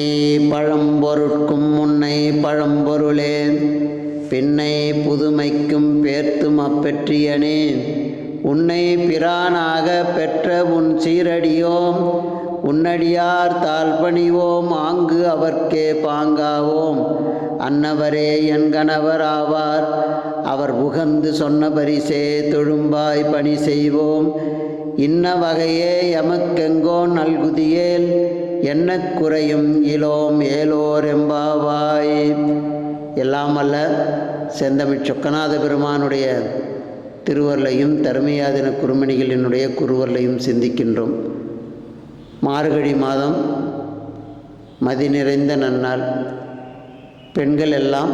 முன்னை பழம்பொருட்கும் முன்னை பழம்பொருளே பின்னை புதுமைக்கும் பேர்த்தும் அப்பெற்றியனே. உன்னை பிரானாக பெற்ற உன் சீரடியோம் உன்னடியார் தாழ்பணிவோம் ஆங்கு அவர்க்கே பாங்காவோம். அன்னவரே என் கணவர் ஆவார் அவர் உகந்து சொன்ன பரிசே தொழும்பாய் பணி செய்வோம். இன்ன வகையே எமக்கெங்கோ நல்குதியேல் என்ன குறையும் இலோம் ஏலோர் எம்பாவாய். எல்லாம் அல்ல செந்தமிழ் சொக்கநாத பெருமானுடைய திருவருளையும் தருமையாதின குருமணிகளினுடைய குருவருளையும் சிந்திக்கின்றோம். மார்கழி மாதம் மதி நிறைந்த நன்னாள். பெண்கள் எல்லாம்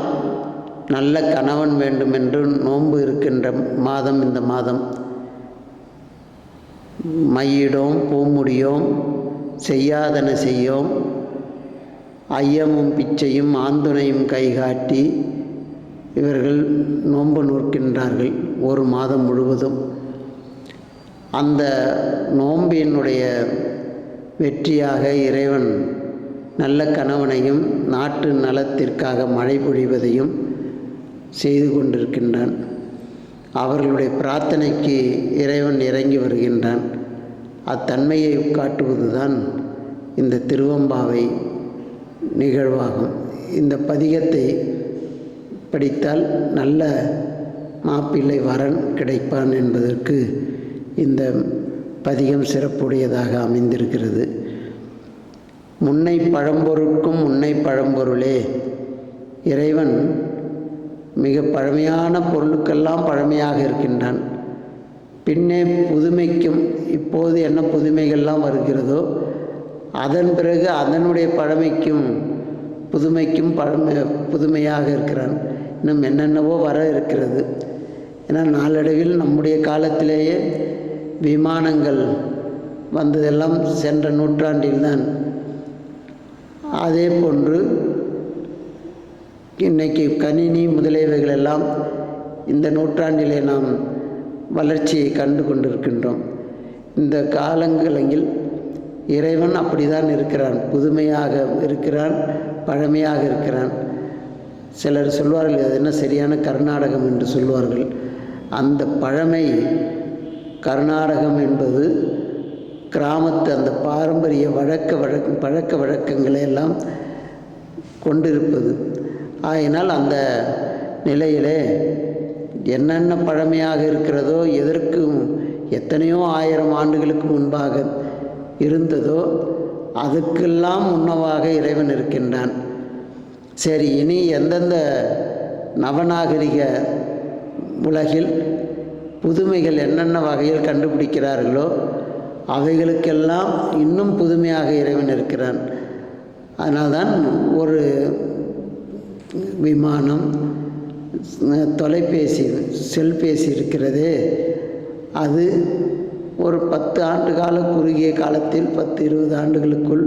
நல்ல கணவன் வேண்டும் என்று நோன்பு இருக்கின்ற மாதம் இந்த மாதம். மையிடோம் பூமுடியோம் செய்யாதன செய்யோம். ஐயமும் பிச்சையும் ஆந்துணையும் கைகாட்டி இவர்கள் நோன்பு நோக்கின்றார்கள் ஒரு மாதம் முழுவதும். அந்த நோம்பினுடைய வெற்றியாக இறைவன் நல்ல கணவனையும் நாட்டு நலத்திற்காக மழை பொழிவதையும் செய்து கொண்டிருக்கின்றான். அவர்களுடைய பிரார்த்தனைக்கு இறைவன் இறங்கி வருகின்றான். அத்தன்மையை காட்டுவதுதான் இந்த திருவம்பாவை நிகழ்வாகும். இந்த பதிகத்தை படித்தால் நல்ல மாப்பிள்ளை வரன் கிடைப்பான் என்பதற்கு இந்த பதிகம் சிறப்புடையதாக அமைந்திருக்கிறது. முன்னை பழம்பொருட்கும் முன்னை பழம்பொருளே. இறைவன் மிக பழமையான பொருளுக்கெல்லாம் பழமையாக இருக்கின்றான். பின்னே புதுமைக்கும் இப்போது என்ன புதுமைகள்லாம் வருகிறதோ அதன் பிறகு அதனுடைய பழமைக்கும் புதுமைக்கும் பழமை புதுமையாக இருக்கிறான். இன்னும் என்னென்னவோ வர இருக்கிறது. ஏன்னா நாளடைவில் நம்முடைய காலத்திலேயே விமானங்கள் வந்ததெல்லாம் சென்ற நூற்றாண்டில்தான். அதே போன்று இன்றைக்கி கணினி முதலியவைகள் எல்லாம் இந்த நூற்றாண்டிலே நாம் வளர்ச்சியை கண்டு கொண்டிருக்கின்றோம். இந்த காலங்களில் இறைவன் அப்படிதான் இருக்கிறான். புதுமையாக இருக்கிறான் பழமையாக இருக்கிறான். சிலர் சொல்வார்கள் அது என்ன சரியான கர்நாடகம் என்று சொல்வார்கள். அந்த பழமை கர்நாடகம் என்பது கிராமத்து அந்த பாரம்பரிய வழக்க வழக்க பழக்க வழக்கங்களை எல்லாம் கொண்டிருப்பது. ஆயினால் அந்த நிலையிலே என்னென்ன பழமையாக இருக்கிறதோ எதற்கும் எத்தனையோ ஆயிரம் ஆண்டுகளுக்கு முன்பாக இருந்ததோ அதுக்கெல்லாம் முன்னவாக இறைவன் இருக்கின்றான். சரி இனி எந்தெந்த நவநாகரிக உலகில் புதுமைகள் என்னென்ன வகையில் கண்டுபிடிக்கிறார்களோ அவைகளுக்கெல்லாம் இன்னும் புதுமையாக இறைவன் இருக்கிறான். அதனால்தான் ஒரு விமானம் தொலைபேசி செல்பேசி இருக்கிறதே. அது ஒரு பத்து ஆண்டு கால குறுகிய காலத்தில் பத்து இருபது ஆண்டுகளுக்குள்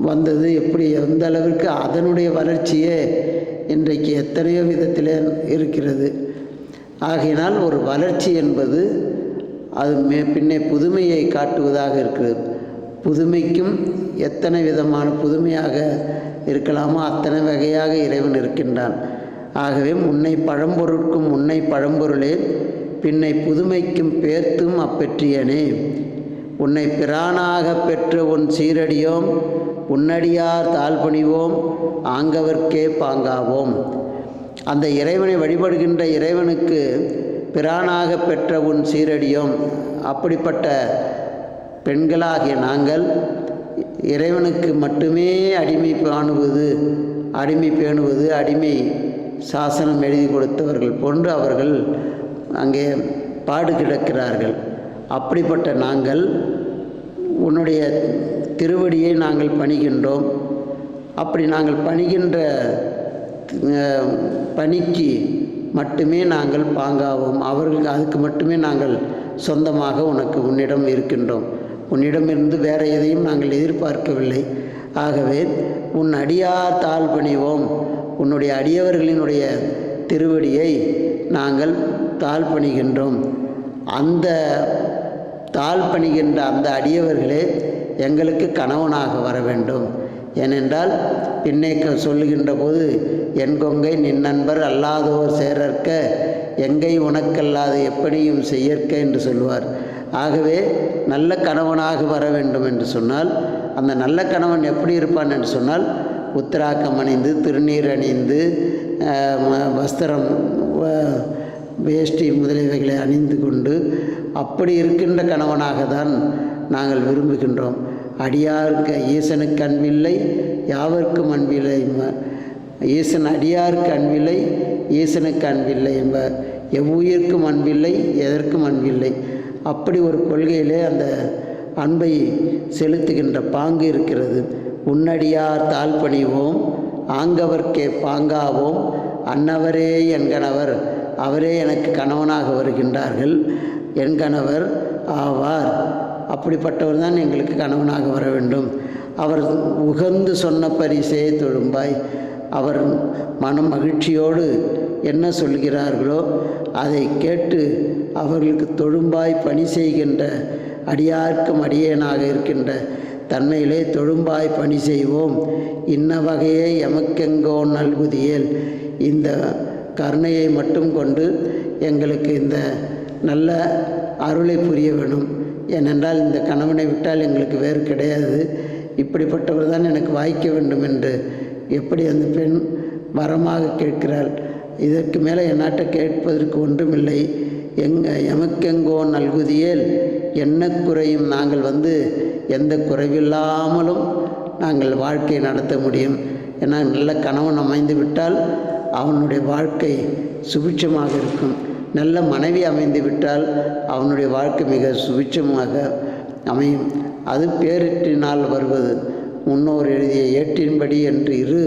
வந்தது. எப்படி எந்த அளவிற்கு அதனுடைய வளர்ச்சியே இன்றைக்கு எத்தனையோ விதத்தில் இருக்கிறது. ஆகையினால் ஒரு வளர்ச்சி என்பது அது மே பின்னே புதுமையை காட்டுவதாக இருக்கிறது. புதுமைக்கும் எத்தனை விதமான புதுமையாக இருக்கலாமோ அத்தனை வகையாக இறைவன் இருக்கின்றான். ஆகவே முன்னை பழம்பொருட்கும் முன்னை பழம்பொருளே பின்னை புதுமைக்கும் பேர்த்தும் அப்பெற்றியனே. உன்னை பிரானாக பெற்ற உன் சீரடியோம் உன்னடியார் தாழ்பணிவோம் ஆங்கவர்க்கே பாங்காவோம். அந்த இறைவனை வழிபடுகின்ற இறைவனுக்கு பிரானாக பெற்ற உன் சீரடியோம் அப்படிப்பட்ட பெண்களாகிய நாங்கள் இறைவனுக்கு மட்டுமே அடிமை காணுவது அடிமை பேணுவது அடிமை சாசனம் எழுதி கொடுத்தவர்கள் போன்று அவர்கள் அங்கே பாடு கிடக்கிறார்கள். அப்படிப்பட்ட நாங்கள் உன்னுடைய திருவடியை நாங்கள் பணிகின்றோம். அப்படி நாங்கள் பணிகின்ற பணிக்கு மட்டுமே நாங்கள் பாங்காவோம். அவர்களுக்கு அதுக்கு மட்டுமே நாங்கள் சொந்தமாக உனக்கு உன்னிடம் இருக்கின்றோம். உன்னிடமிருந்து வேறு எதையும் நாங்கள் எதிர்பார்க்கவில்லை. ஆகவே உன் அடியார் தாழ் பணிவோம் உன்னுடைய அடியவர்களினுடைய திருவடியை நாங்கள் தாழ் பணிகின்றோம் அந்த தாழ் பணிகின்ற அந்த அடியவர்களே எங்களுக்கு கணவனாக வர வேண்டும் ஏனென்றால் பின்னே சொல்லுகின்ற போது என் கொங்கை நின் நண்பர் அல்லாதோர் சேரற்க எங்கை உனக்கல்லாது எப்படியும் செய்யற்க என்று சொல்லுவார். ஆகவே நல்ல கணவனாக வர வேண்டும் என்று சொன்னால் அந்த நல்ல கணவன் எப்படி இருப்பான் என்று சொன்னால் உத்தராக்கம் அணிந்து திருநீர் அணிந்து வஸ்திரம் வேஷ்டி முதலியவைகளை அணிந்து கொண்டு அப்படி இருக்கின்ற கணவனாக தான் நாங்கள் விரும்புகின்றோம். அடியாருக்கு ஈசனுக்கு அன்பில்லை யாவர்க்கும் அன்பில்லை ஈசன் அடியாருக்கு அன்பில்லை ஈசனுக்கு அன்பில்லை என்ப எவ்வுயிர்க்கும் அன்பில்லை எதற்கும் அன்பில்லை. அப்படி ஒரு கொள்கையிலே அந்த அன்பை செலுத்துகின்ற பாங்கு இருக்கிறது. உன்னடியார் தாழ்பணிவோம் ஆங்கவர்க்கே பாங்காவோம். அன்னவரே என் கணவர் அவரே எனக்கு கணவனாக வருகின்றார்கள். என் கணவர் ஆவார். அப்படிப்பட்டவர் தான் எங்களுக்கு கணவனாக வர வேண்டும். அவர் உகந்து சொன்ன பரிசே தொழும்பாய். அவர் மனம் மகிழ்ச்சியோடு என்ன சொல்கிறார்களோ அதை கேட்டு அவர்களுக்கு தொழும்பாய் பணி செய்கின்ற அடியார்க்கும் அடியேனாக இருக்கின்ற தன்மையிலே தொழும்பாய் பணி செய்வோம். இன்ன வகையை எமக்கெங்கோ நல்குதியேல். இந்த கருணையை மட்டும் கொண்டு எங்களுக்கு இந்த நல்ல அருளை புரிய வேணும். ஏனென்றால் இந்த கணவனை விட்டால் எங்களுக்கு வேறு கிடையாது. இப்படிப்பட்டவர் தான் எனக்கு வாய்க்க வேண்டும் என்று எப்படி அந்த பெண் வரமாக கேட்கிறாள்? இதற்கு மேலே என்னாட்ட கேட்பதற்கு ஒன்றுமில்லை. எங்க எமக்கெங்கோ நல்குதியேல் என்ன குறையும்? நாங்கள் வந்து எந்த குறைவில்லாமலும் நாங்கள் வாழ்க்கையை நடத்த முடியும். ஏன்னா நல்ல கணவன் அமைந்து விட்டால் அவனுடைய வாழ்க்கை சுபிட்சமாக இருக்கும். நல்ல மனைவி அமைந்து விட்டால் அவனுடைய வாழ்க்கை மிக சுபிட்சமாக அமையும். அது பேரிட்டினால் வருவது. முன்னோர் எழுதிய ஏட்டின்படி என்று இரு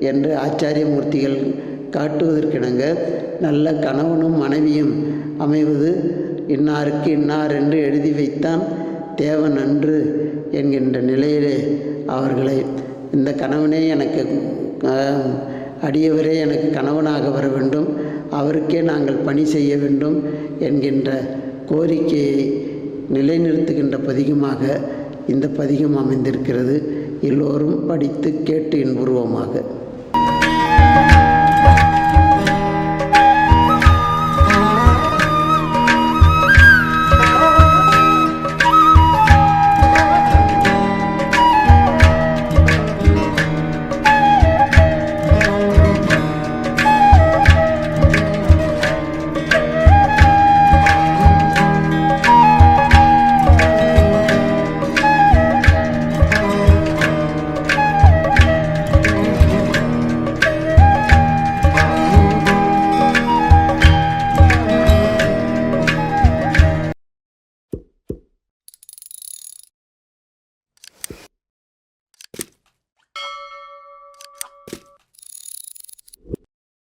என்று ஆச்சாரியமூர்த்திகள் காட்டுவதற்கிணங்க நல்ல கணவனும் மனைவியும் அமைவது. இன்னாருக்கு இன்னார் என்று எழுதி வைத்தான் தேவன் அன்று என்கின்ற நிலையிலே அவர்களை இந்த கணவனே எனக்கு அடியவரே எனக்கு கணவனாக வர வேண்டும். அவருக்கே நாங்கள் பணி செய்ய வேண்டும் என்கின்ற கோரிக்கையை நிலைநிறுத்துகின்ற பதிகமாக இந்த பதிகம் அமைந்திருக்கிறது. எல்லோரும் படித்து கேட்டு இன்புருவமாக